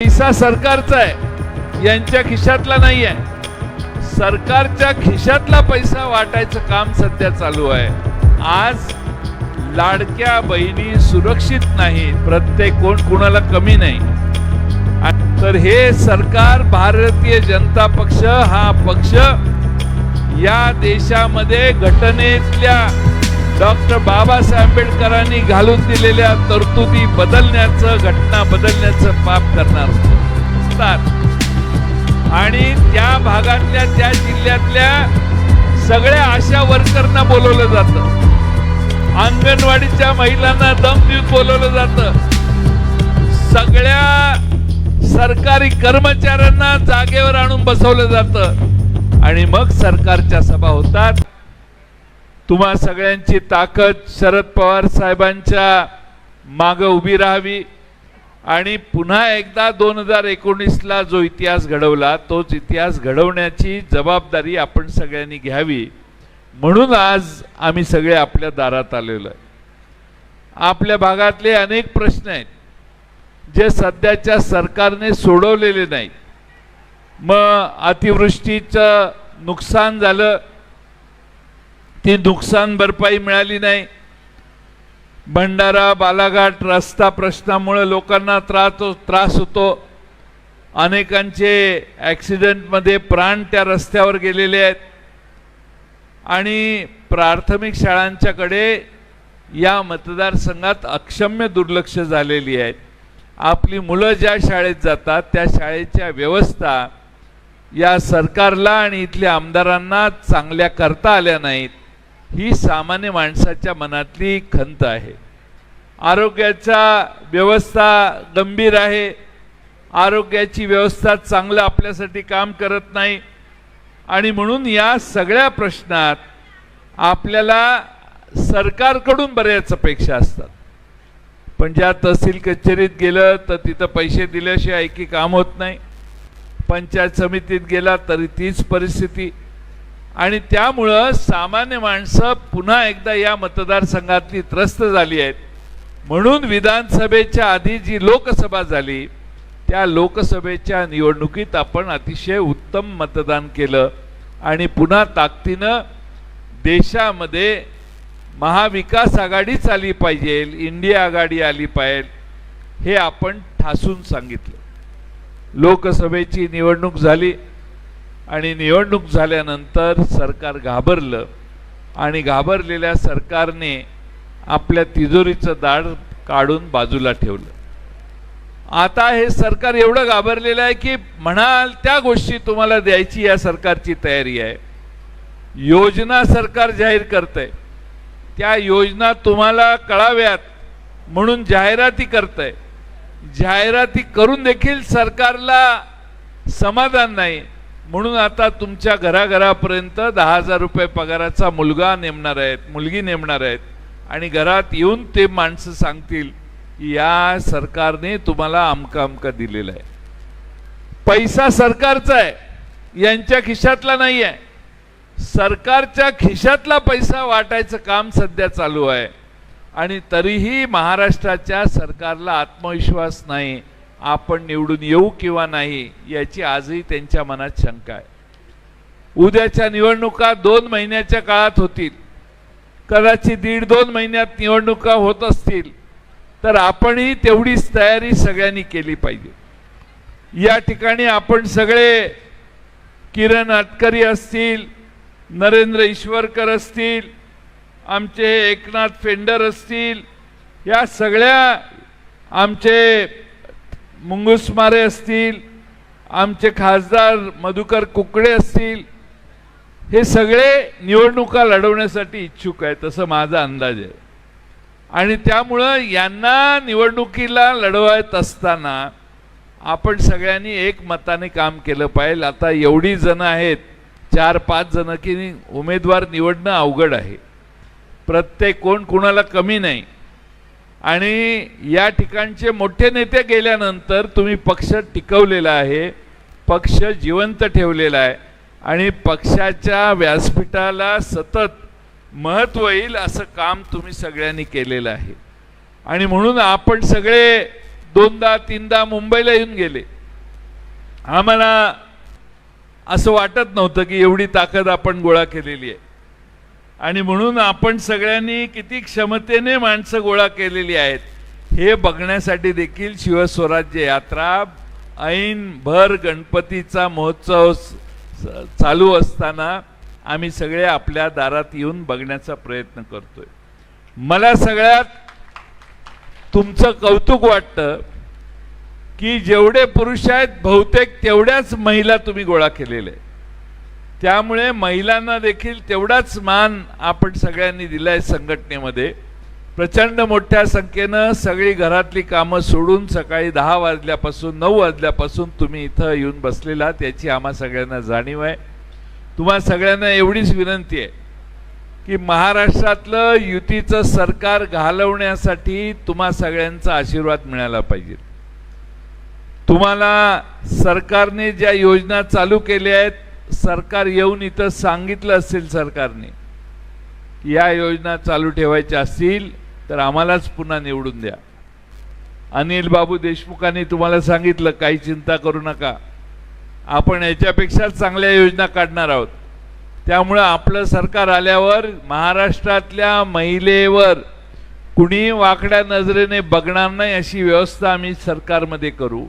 पैसा सरकारचा आहे. यांच्या खिशातला नाही आहे सरकारच्या खिशातला पैसा वाटायचं काम सध्या चालू आहे. आज लाडक्या बहिणी सुरक्षित नाही प्रत्येक कोण कुणाला कमी नाही. तर हे सरकार भारतीय जनता पक्ष हा पक्ष या देशामध्ये घटनेतल्या डॉक्टर बाबासाहेब आंबेडकरांनी घालून दिलेल्या तरतुदी बदलण्याचं घटना बदलण्याचं पाप करणार असतात आणि त्या भागातल्या त्या जिल्ह्यातल्या सगळ्या आशा वर्करना बोलवलं जातं. अंगणवाडीच्या महिलांना दम देऊन बोलवलं जातं. सगळ्या सरकारी कर्मचाऱ्यांना जागेवर आणून बसवलं जातं. आणि मग सरकारच्या सभा होतात. तुम्हा सगळ्यांची ताकद शरद पवार साहेबांच्या मागं उभी राहावी. आणि पुन्हा एकदा दोन हजार एकोणीसला जो इतिहास घडवला तोच इतिहास घडवण्याची जबाबदारी आपण सगळ्यांनी घ्यावी. म्हणून आज आम्ही सगळे आपल्या दारात आलेलो आहे. आपल्या भागातले अनेक प्रश्न आहेत जे सध्याच्या सरकारने सोडवलेले नाहीत. मग अतिवृष्टीचं नुकसान झालं ती नुकसान भरपाई मिळाली नाही. भंडारा बालाघाट रस्ता प्रश्नामुळे लोकांना त्रास हो-, त्रास होतो. अनेकांचे ॲक्सिडेंटमध्ये प्राण त्या रस्त्यावर गेलेले आहेत. आणि प्राथमिक शाळांच्याकडे या मतदारसंघात अक्षम्य दुर्लक्ष झालेली आहेत. आपली मुलं ज्या शाळेत जातात त्या शाळेच्या व्यवस्था या सरकारला आणि इथल्या आमदारांना चांगल्या करता आल्या नाहीत. ही सामान्य माणसाच्या मनातली खंत आहे. आरोग्याचा व्यवस्था गंभीर आहे. आरोग्याची व्यवस्था चांगलं आपल्यासाठी काम करत नाही. आणि म्हणून या सगळ्या प्रश्नात आपल्याला सरकारकडून बऱ्याच अपेक्षा असतात. पण ज्या तहसील कचेरीत गेलं तर तिथं पैसे दिल्याशिवाय ऐकी काम होत नाही. पंचायत समितीत गेला तरी तीच परिस्थिती. आणि त्यामुळं सामान्य माणसं पुन्हा एकदा या मतदारसंघातली त्रस्त झाली आहेत. म्हणून विधानसभेच्या आधी जी लोकसभा झाली त्या लोकसभेच्या निवडणुकीत आपण अतिशय उत्तम मतदान केलं आणि पुन्हा ताकदीनं देशामध्ये महाविकास आघाडीच आली पाहिजे इंडिया आघाडी आली पाहिजे हे आपण ठासून सांगितलं. लोकसभेची निवडणूक झाली आणि निवडणूक झाल्यानंतर सरकार घाबरलं आणि घाबरलेल्या सरकारने आपल्या तिजोरीचं दाढ काढून बाजूला ठेवलं. आता हे सरकार एवढं घाबरलेलं आहे की म्हणाल त्या गोष्टी तुम्हाला द्यायची या सरकारची तयारी आहे. योजना सरकार जाहीर करतंय. त्या योजना तुम्हाला कळाव्यात म्हणून जाहिराती करतंय. जाहिराती करून देखील सरकारला समाधान नाही. म्हणून आता तुमच्या घराघरापर्यंत दहा हजार रुपये पगाराचा मुलगा नेमणार आहेत मुलगी नेमणार आहेत. आणि घरात येऊन ते माणसं सांगतील या सरकारने तुम्हाला अमका अमका दिलेला आहे. पैसा सरकारचा आहे यांच्या खिशातला नाही आहे सरकारच्या खिशातला पैसा वाटायचं काम सध्या चालू आहे. आणि तरीही महाराष्ट्राच्या सरकारला आत्मविश्वास नाही. आपण निवडून येऊ किंवा नाही याची आजही त्यांच्या मनात शंका आहे. उद्याच्या निवडणुका दोन महिन्याच्या काळात होतील. कदाचित दीड दोन महिन्यात निवडणुका होत असतील तर आपणही तेवढीच तयारी सगळ्यांनी केली पाहिजे. या ठिकाणी आपण सगळे किरण आटकरी असतील नरेंद्र ईश्वरकर असतील आमचे एकनाथ फेंडर असतील या सगळ्या आमचे मुंगुसमारे असतील आमचे खासदार मधुकर कुकडे असतील हे सगळे निवडणुका लढवण्यासाठी इच्छुक आहेत असं माझा अंदाज आहे. आणि त्यामुळं यांना निवडणुकीला लढवायत असताना आपण सगळ्यांनी एक मताने काम केलं पाहिजे. आता एवढी जण आहेत चार पाच जण की उमेदवार निवडणं अवघड आहे. प्रत्येक कोण कुणाला कमी नाही. आणि या ठिकाणचे मोठे नेते गेल्यानंतर तुम्ही पक्ष टिकवलेला आहे पक्ष जिवंत ठेवलेला आहे. आणि पक्षाच्या व्यासपीठाला सतत महत्त्व येईल असं काम तुम्ही सगळ्यांनी केलेलं आहे. आणि म्हणून आपण सगळे दोनदा तीनदा मुंबईला येऊन गेले. आम्हाला असं वाटत नव्हतं की एवढी ताकद आपण गोळा केलेली आहे. आणि म्हणून आपण सगळ्यांनी किती क्षमतेने माणसं गोळा केलेली आहेत हे बघण्यासाठी देखील शिवस्वराज्य यात्रा ऐन भर गणपतीचा महोत्सव चालू असताना आम्ही सगळे आपल्या दारात येऊन बघण्याचा प्रयत्न करतोय मला सगळ्यात तुमचं कौतुक वाटतं की जेवढे पुरुष आहेत बहुतेक तेवढ्याच महिला तुम्ही गोळा केलेले आहे. त्यामुळे महिलांना देखील तेवढाच मान आपण सगळ्यांनी दिलाय संघटनेमध्ये. प्रचंड मोठ्या संख्येनं सगळी घरातली कामं सोडून सकाळी दहा वाजल्यापासून नऊ वाजल्यापासून तुम्ही इथं येऊन बसलेला त्याची आम्हा सगळ्यांना जाणीव आहे. तुम्हा सगळ्यांना एवढीच विनंती आहे की महाराष्ट्रातलं युतीचं सरकार घालवण्यासाठी तुम्हा सगळ्यांचा आशीर्वाद मिळाला पाहिजे. तुम्हाला सरकारने ज्या योजना चालू केल्या आहेत सरकार येऊन इथं सांगितलं असेल सरकारने की या योजना चालू ठेवायच्या असतील तर आम्हालाच पुन्हा निवडून द्या. अनिल बाबू देशमुखांनी तुम्हाला सांगितलं काही चिंता करू नका. आपण याच्यापेक्षा चांगल्या योजना काढणार आहोत. त्यामुळं आपलं सरकार आल्यावर महाराष्ट्रातल्या महिलेवर कुणी वाकड्या नजरेने बघणार नाही अशी व्यवस्था आम्ही सरकारमध्ये करू.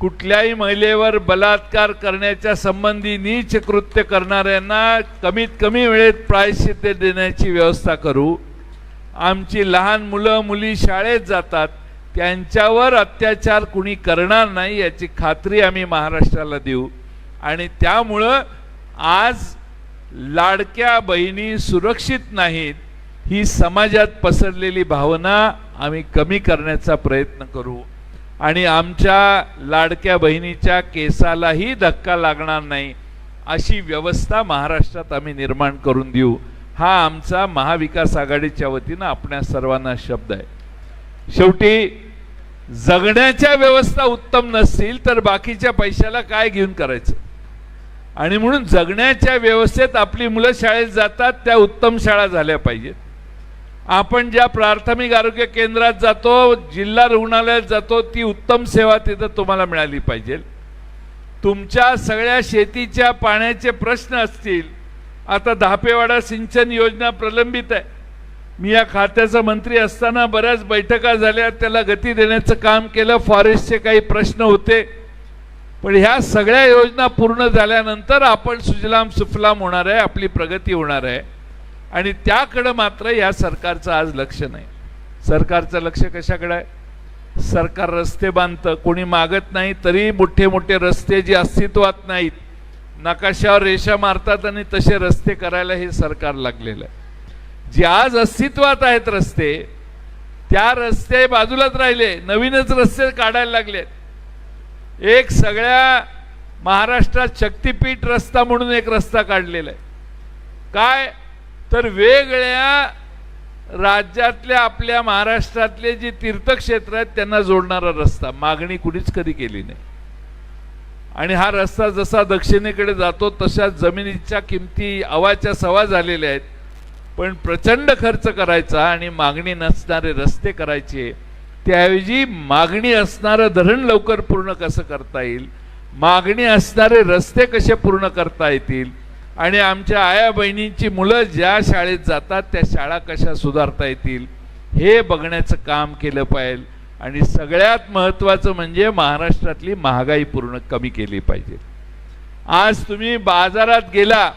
कुठल्याही महिलेवर बलात्कार करण्याच्या संबंधी नीच कृत्य करणाऱ्यांना कमीत कमी वेळेत प्रायश्चित्त देण्याची व्यवस्था करू. आमची लहान मुलं मुली शाळेत जातात. त्यांच्यावर अत्याचार कुणी करणार नाही याची खात्री आम्ही महाराष्ट्राला देऊ. आणि त्यामुळं आज लाडक्या बहिणी सुरक्षित नाहीत ही समाजात पसरलेली भावना आम्ही कमी करण्याचा प्रयत्न करू. आणि आमच्या लाडक्या बहिणीच्या केसालाही धक्का लागणार नाही अशी व्यवस्था महाराष्ट्रात आम्ही निर्माण करून देऊ. हा आमचा महाविकास आघाडीच्या वतीनं आपल्या सर्वांना शब्द आहे. शेवटी जगण्याच्या व्यवस्था उत्तम नसतील तर बाकीच्या पैशाला काय घेऊन करायचं? आणि म्हणून जगण्याच्या व्यवस्थेत आपली मुलं शाळेत जातात त्या उत्तम शाळा झाल्या पाहिजेत. आपण ज्या प्राथमिक आरोग्य केंद्रात जातो जिल्हा रुग्णालयात जातो ती उत्तम सेवा तिथं तुम्हाला मिळाली पाहिजे. तुमच्या सगळ्या शेतीच्या पाण्याचे प्रश्न असतील. आता धापेवाडा सिंचन योजना प्रलंबित आहे. मी या खात्याचा मंत्री असताना बऱ्याच बैठका झाल्या त्याला गती देण्याचं काम केलं फॉरेस्टचे काही प्रश्न होते. पण ह्या सगळ्या योजना पूर्ण झाल्यानंतर आपण सुजलाम सुफलाम होणार आहे आपली प्रगती होणार आहे. आणि त्याकडं मात्र या सरकारचं आज लक्ष नाही. सरकारचं लक्ष कशाकडं आहे? सरकार रस्ते बांधतं. कोणी मागत नाही तरी मोठे मोठे रस्ते जे अस्तित्वात नाहीत नकाशावर रेषा मारतात आणि तसे रस्ते करायला हे सरकार लागलेलं आहे. जे आज अस्तित्वात आहेत रस्ते त्या रस्ते बाजूलाच राहिले. नवीनच रस्ते काढायला लागलेत. एक सगळ्या महाराष्ट्रात शक्तीपीठ रस्ता म्हणून एक रस्ता काढलेला आहे. काय? तर वेगळ्या राज्यातल्या आपल्या महाराष्ट्रातले जे तीर्थक्षेत्र आहेत त्यांना जोडणारा रस्ता. मागणी कुणीच कधी केली नाही. आणि हा रस्ता जसा दक्षिणेकडे जातो तशा जमिनीच्या किमती अवाच्या सवा झालेल्या आहेत. पण प्रचंड खर्च करायचा आणि मागणी नसणारे रस्ते करायचे. त्याऐवजी मागणी असणारं धरण लवकर पूर्ण कसं करता येईल? मागणी असणारे रस्ते कसे पूर्ण करता येतील? आणि आमच्या आया बहिणींची मुलं ज्या शाळेत जातात त्या शाळा कशा सुधारता येतील हे बघण्याचं काम केलं पाहिजे. आणि सगळ्यात महत्त्वाचं म्हणजे महाराष्ट्रातली महागाई पूर्ण कमी केली पाहिजे. आज तुम्ही बाजारात गेला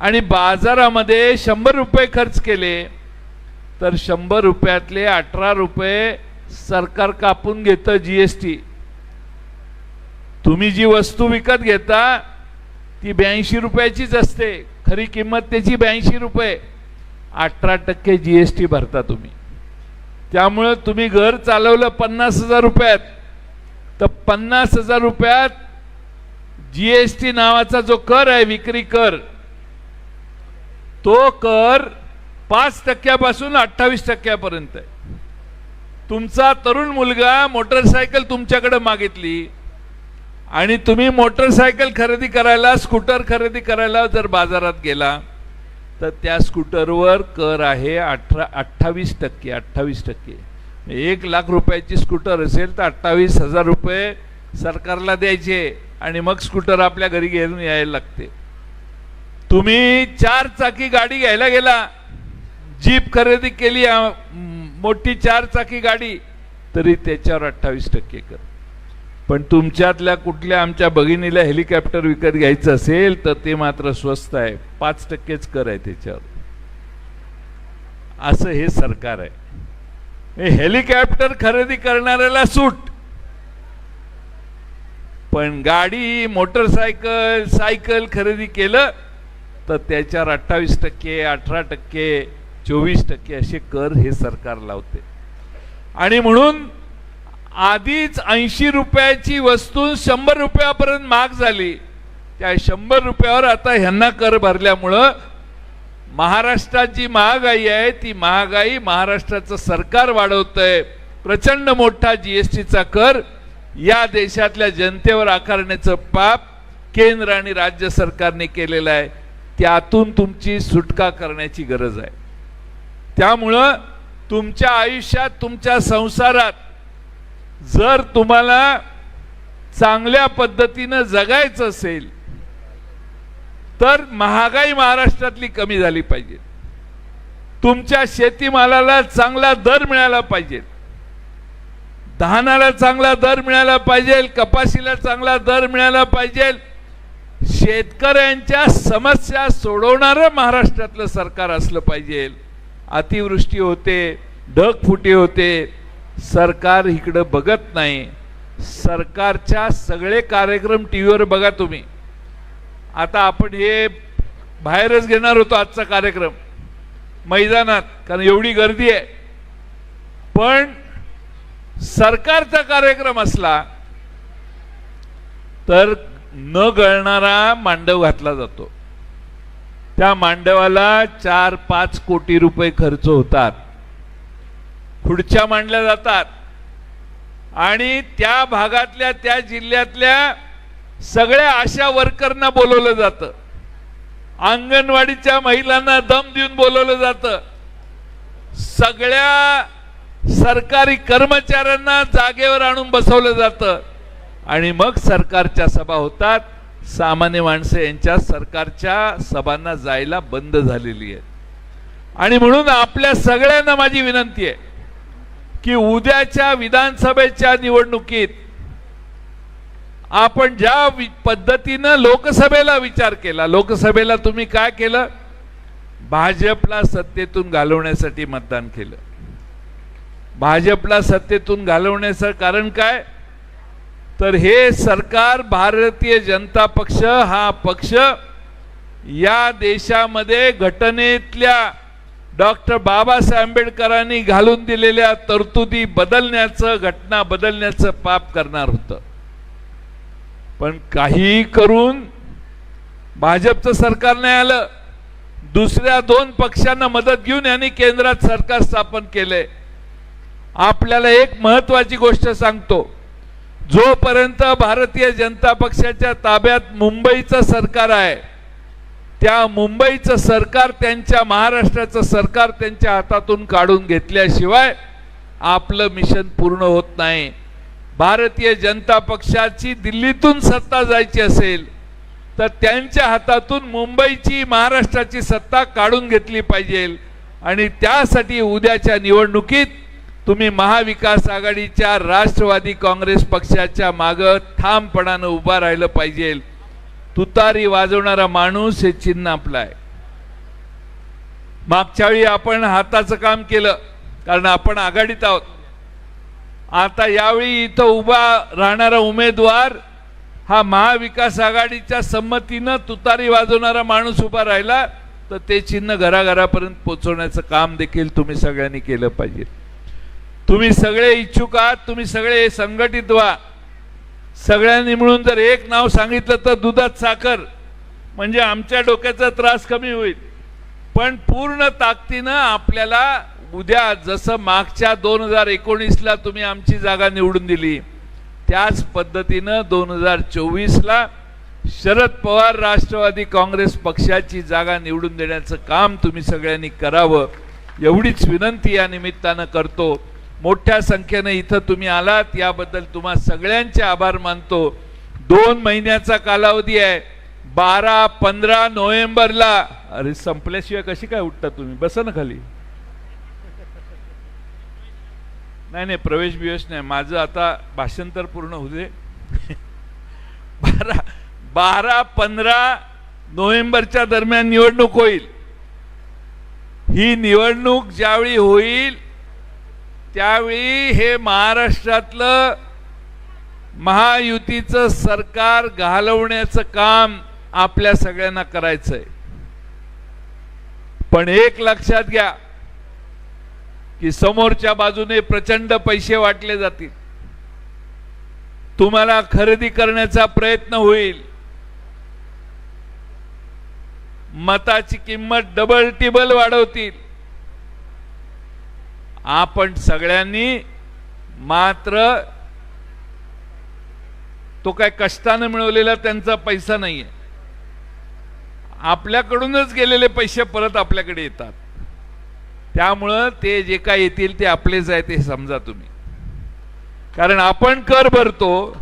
आणि बाजारामध्ये शंभर रुपये खर्च केले तर शंभर रुपयातले अठरा रुपये सरकार कापून घेतं जी एस टी तुम्ही जी वस्तू विकत घेता ती ब्याऐंशी रुपयाचीच असते. खरी किंमत त्याची ब्याऐंशी रुपये. अठरा टक्के जी एस टी भरता तुम्ही. त्यामुळं तुम्ही घर चालवलं पन्नास हजार रुपयात. तर पन्नास हजार रुपयात जी एस टी नावाचा जो कर आहे विक्री कर तो कर पाच टक्क्यापासून अठ्ठावीस टक्क्यापर्यंत आहे. तुमचा तरुण मुलगा मोटरसायकल तुमच्याकडे मागितली. आणि तुम्ही मोटरसायकल खरेदी करायला स्कूटर खरेदी करायला जर बाजारात गेला तर त्या स्कूटरवर कर आहे अठरा अठ्ठावीस टक्के अठ्ठावीस टक्के. म्हणजे एक लाख रुपयाची स्कूटर असेल तर अठ्ठावीस हजार रुपये सरकारला द्यायचे आणि मग स्कूटर आपल्या घरी घेऊन यायला लागते. तुम्ही चार चाकी गाडी घ्यायला गेला जीप खरेदी केली मोठी चार चाकी गाडी तरी त्याच्यावर अठ्ठावीस टक्के कर. पण तुमच्यातल्या कुठल्या आमच्या भगिनीला हेलिकॉप्टर विकत घ्यायचं असेल तर ते मात्र स्वस्त आहे. पाच टक्केच कर आहे त्याच्यावर. असं हे सरकार आहे. हेलिकॉप्टर खरेदी करणाऱ्याला सूट. पण गाडी मोटरसायकल सायकल खरेदी केलं तर त्याच्यावर अठ्ठावीस टक्के अठरा टक्के चोवीस टक्के असे कर हे सरकार लावते. आणि म्हणून आधीच ऐंशी रुपयाची वस्तू शंभर रुपयापर्यंत महाग झाली. त्या शंभर रुपयावर आता ह्यांना कर भरल्यामुळं महाराष्ट्रात जी महागाई आहे ती महागाई महाराष्ट्राचं सरकार वाढवतंय. प्रचंड मोठा जीएसटीचा कर या देशातल्या जनतेवर आकारण्याचं पाप केंद्र आणि राज्य सरकारने केलेलं आहे. त्यातून तुमची सुटका करण्याची गरज आहे. त्यामुळं तुमच्या आयुष्यात तुमच्या संसारात जर तुम्हाला चांगल्या पद्धतीनं जगायचं असेल तर महागाई महाराष्ट्रातली कमी झाली पाहिजे. तुमच्या शेतीमालाला चांगला दर मिळाला पाहिजे. धानाला चांगला दर मिळाला पाहिजे कपाशीला चांगला दर मिळाला पाहिजे. शेतकऱ्यांच्या समस्या सोडवणारं महाराष्ट्रातलं सरकार असलं पाहिजे. अतिवृष्टी होते ढगफुटी होते सरकार इकडं बघत नाही. सरकारच्या सगळे कार्यक्रम टी व्हीवर बघा तुम्ही. आता आपण हे बाहेरच घेणार होतो आजचा कार्यक्रम. मैदानात कारण एवढी गर्दी आहे. पण सरकारचा कार्यक्रम असला तर न गळणारा मांडव घातला जातो. त्या मांडवाला चार पाच कोटी रुपये खर्च होतात. खुडच्या मांडल्या जातात. आणि त्या भागातल्या त्या जिल्ह्यातल्या सगळ्या आशा वर्करना बोलवलं जातं. अंगणवाडीच्या महिलांना दम देऊन बोलवलं जातं. सगळ्या सरकारी कर्मचाऱ्यांना जागेवर आणून बसवलं जातं. आणि मग सरकारच्या सभा होतात. सामान्य माणसं यांच्या सरकारच्या सभांना जायला बंद झालेली आहे आणि म्हणून आपल्या सगळ्यांना माझी विनंती आहे की उद्याच्या विधानसभेच्या निवडणुकीत आपण ज्या पद्धतीनं लोकसभेला विचार केला लोकसभेला तुम्ही काय केलं? भाजपला सत्तेतून घालवण्यासाठी मतदान केलं. भाजपला सत्तेतून घालवण्याचं कारण काय? तर हे सरकार भारतीय जनता पक्ष हा पक्ष या देशामध्ये घटनेतल्या डॉक्टर बाबासाहेब आंबेडकरांनी घालून दिलेल्या तरतुदी बदलण्याचं घटना बदलण्याचं पाप करणार होतं. पण काही करून भाजपचं सरकार नाही आलं. दुसऱ्या दोन पक्षांना मदत घेऊन यांनी केंद्रात सरकार स्थापन केले. आपल्याला एक महत्वाची गोष्ट सांगतो. जोपर्यंत भारतीय जनता पक्षाच्या ताब्यात मुंबईचं सरकार आहे त्या मुंबईचं सरकार त्यांच्या महाराष्ट्राचं सरकार त्यांच्या हातातून काढून घेतल्याशिवाय आपलं मिशन पूर्ण होत नाही. भारतीय जनता पक्षाची दिल्लीतून सत्ता जायची असेल तर त्यांच्या हातातून मुंबईची महाराष्ट्राची सत्ता काढून घेतली पाहिजे आणि त्यासाठी उद्याच्या निवडणुकीत तुम्ही महाविकास आघाडीच्या राष्ट्रवादी काँग्रेस पक्षाच्या मागं ठामपणानं उभा राहिलं पाहिजे. तुतारी वाजवणारा माणूस हे चिन्ह आपलं आहे. मागच्या वेळी आपण हाताचं काम केलं कारण आपण आघाडीत आहोत. आता यावेळी इथं उभा राहणारा उमेदवार हा महाविकास आघाडीच्या संमतीनं तुतारी वाजवणारा माणूस उभा राहिला तर ते चिन्ह घराघरापर्यंत पोचवण्याचं काम देखील तुम्ही सगळ्यांनी केलं पाहिजे. तुम्ही सगळे इच्छुक आहात तुम्ही सगळे संघटित व्हा. सगळ्यांनी मिळून जर एक नाव सांगितलं तर दुधात साखर म्हणजे आमच्या डोक्याचा त्रास कमी होईल. पण पूर्ण ताकदीनं आपल्याला उद्या जसं मागच्या दोन हजार एकोणीसला तुम्ही आमची जागा निवडून दिली त्याच पद्धतीनं दोन हजार चोवीसला शरद पवार राष्ट्रवादी काँग्रेस पक्षाची जागा निवडून देण्याचं काम तुम्ही सगळ्यांनी करावं एवढीच विनंती या निमित्तानं करतो. मोठ्या संख्येनं इथं तुम्ही आलात याबद्दल तुम्हा सगळ्यांचे आभार मानतो. दोन महिन्याचा कालावधी आहे. बारा पंधरा नोव्हेंबरला अरे संपल्याशिवाय कशी काय उठता तुम्ही? बसा ना खाली. नाही नाही प्रवेश बिवेश नाही. माझं आता भाषांतर पूर्ण होऊ दे. बारा बारा पंधरा नोव्हेंबरच्या दरम्यान निवडणूक होईल. ही निवडणूक ज्यावेळी होईल त्यावेळी हे महाराष्ट्रातलं महायुतीचं सरकार घालवण्याचं काम आपल्या सगळ्यांना करायचंय. पण एक लक्षात घ्या की समोरच्या बाजूने प्रचंड पैसे वाटले जातील. तुम्हाला खरेदी करण्याचा प्रयत्न होईल. मताची किंमत डबल टिबल वाढवतील. आपण सगळ्यांनी मात्र तो काय कष्टानं मिळवलेला त्यांचा पैसा नाहीये. आपल्याकडूनच गेलेले पैसे परत आपल्याकडे येतात. त्यामुळं ते जे काय येतील ते आपलेच आहे ते समजा तुम्ही. कारण आपण कर भरतो